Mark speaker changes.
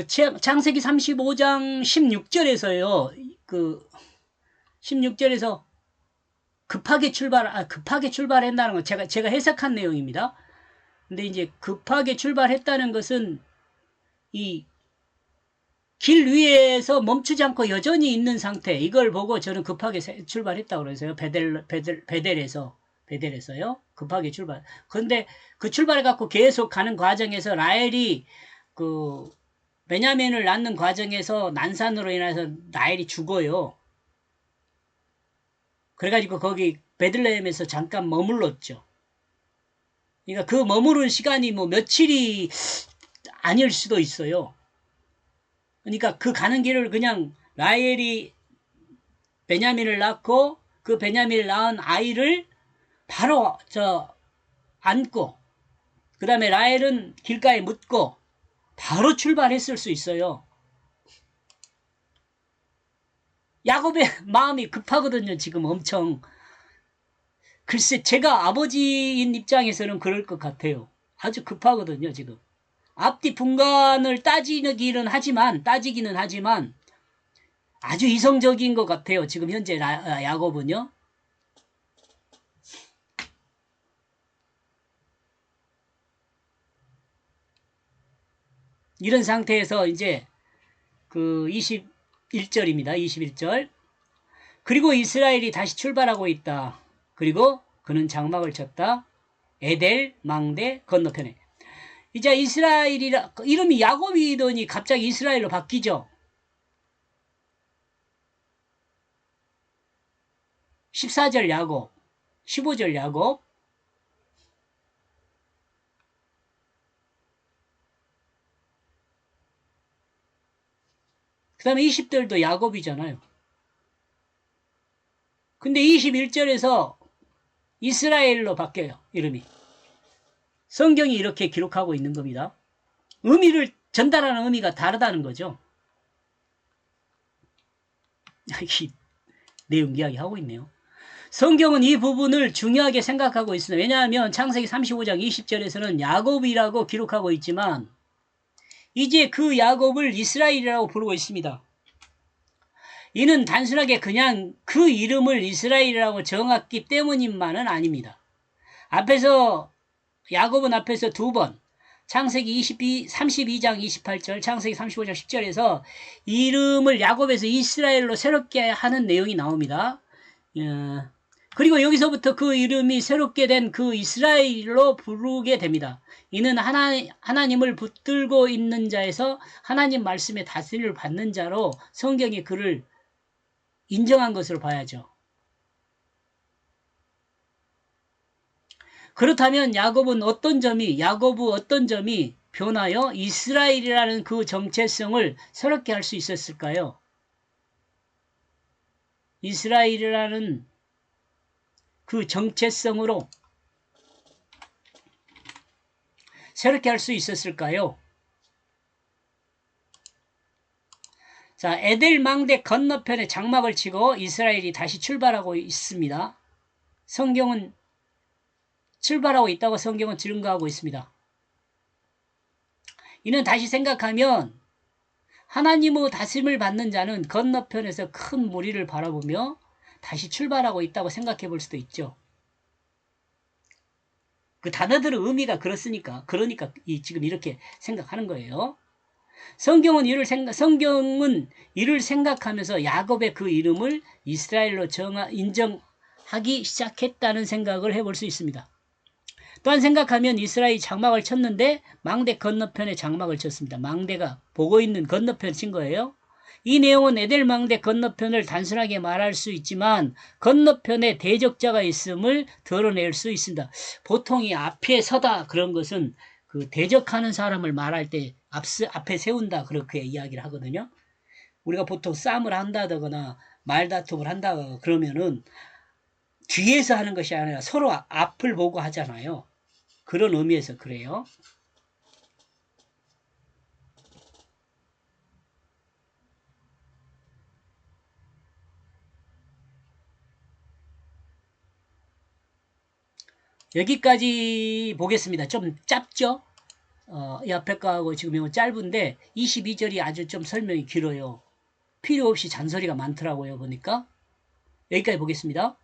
Speaker 1: 그 채- 창세기 35장 16절에서요. 그 16절에서 급하게 출발 아 급하게 출발했다는 건 제가 제가 해석한 내용입니다. 근데 이제 급하게 출발했다는 것은 이 길 위에서 멈추지 않고 여전히 있는 상태 이걸 보고 저는 급하게 세- 출발했다고 그래서요. 베델 베델 베델에서 베델에서요. 급하게 출발. 그런데 그 출발해 갖고 계속 가는 과정에서 라헬이 그 베냐민을 낳는 과정에서 난산으로 인해서 라헬이 죽어요. 그래가지고 거기 베들레헴에서 잠깐 머물렀죠. 그러니까 그 머무른 시간이 뭐 며칠이 아닐 수도 있어요. 그러니까 그 가는 길을 그냥 라헬이 베냐민을 낳고 그 베냐민을 낳은 아이를 바로 저 안고 그 다음에 라헬은 길가에 묻고 바로 출발했을 수 있어요. 야곱의 마음이 급하거든요. 지금 엄청. 글쎄 제가 아버지인 입장에서는 그럴 것 같아요. 아주 급하거든요. 지금. 앞뒤 분간을 따지기는 하지만 따지기는 하지만 아주 이성적인 것 같아요. 지금 현재 라- 아, 야곱은요. 이런 상태에서 이제 그 21절입니다. 21절. 그리고 이스라엘이 다시 출발하고 있다. 그리고 그는 장막을 쳤다. 에델 망대 건너편에. 이제 이스라엘이라 이름이 야곱이더니 갑자기 이스라엘로 바뀌죠. 14절 야곱, 15절 야곱, 그 다음에 20절도 야곱이잖아요. 근데 21절에서 이스라엘로 바뀌어요. 이름이. 성경이 이렇게 기록하고 있는 겁니다. 의미를 전달하는 의미가 다르다는 거죠. 이 내용 이야기 하고 있네요. 성경은 이 부분을 중요하게 생각하고 있습니다. 왜냐하면 창세기 35장 20절에서는 야곱이라고 기록하고 있지만 이제 그 야곱을 이스라엘이라고 부르고 있습니다. 이는 단순하게 그냥 그 이름을 이스라엘이라고 정했기 때문인만은 아닙니다. 앞에서 야곱은 앞에서 두 번 창세기 22, 32장 28절, 창세기 35장 10절에서 이름을 야곱에서 이스라엘로 새롭게 하는 내용이 나옵니다. 예. 그리고 여기서부터 그 이름이 새롭게 된 그 이스라엘로 부르게 됩니다. 이는 하나, 하나님을 붙들고 있는 자에서 하나님 말씀의 다스림을 받는 자로 성경이 그를 인정한 것으로 봐야죠. 그렇다면 야곱은 어떤 점이 야곱의 어떤 점이 변하여 이스라엘이라는 그 정체성을 새롭게 할 수 있었을까요? 이스라엘이라는 그 정체성으로 새롭게 할 수 있었을까요? 자, 에델 망대 건너편에 장막을 치고 이스라엘이 다시 출발하고 있습니다. 성경은 출발하고 있다고 성경은 증거하고 있습니다. 이는 다시 생각하면 하나님의 다스림을 받는 자는 건너편에서 큰 무리를 바라보며 다시 출발하고 있다고 생각해 볼 수도 있죠. 그 단어들의 의미가 그렇으니까, 그러니까 이 지금 이렇게 생각하는 거예요. 성경은 이를 생각, 성경은 이를 생각하면서 야곱의 그 이름을 이스라엘로 정하, 인정하기 시작했다는 생각을 해볼 수 있습니다. 또한 생각하면 이스라엘이 장막을 쳤는데 망대 건너편에 장막을 쳤습니다. 망대가 보고 있는 건너편 친 거예요. 이 내용은 에델 망대 건너편을 단순하게 말할 수 있지만 건너편에 대적자가 있음을 드러낼 수 있습니다. 보통 이 앞에 서다 그런 것은 그 대적하는 사람을 말할 때 앞, 앞에 세운다 그렇게 이야기를 하거든요. 우리가 보통 싸움을 한다거나 말다툼을 한다 그러면은 뒤에서 하는 것이 아니라 서로 앞을 보고 하잖아요. 그런 의미에서 그래요. 여기까지 보겠습니다. 좀 짧죠? 어, 이 앞에 거하고 지금 이거 짧은데 22절이 아주 좀 설명이 길어요. 필요 없이 잔소리가 많더라고요. 보니까 여기까지 보겠습니다.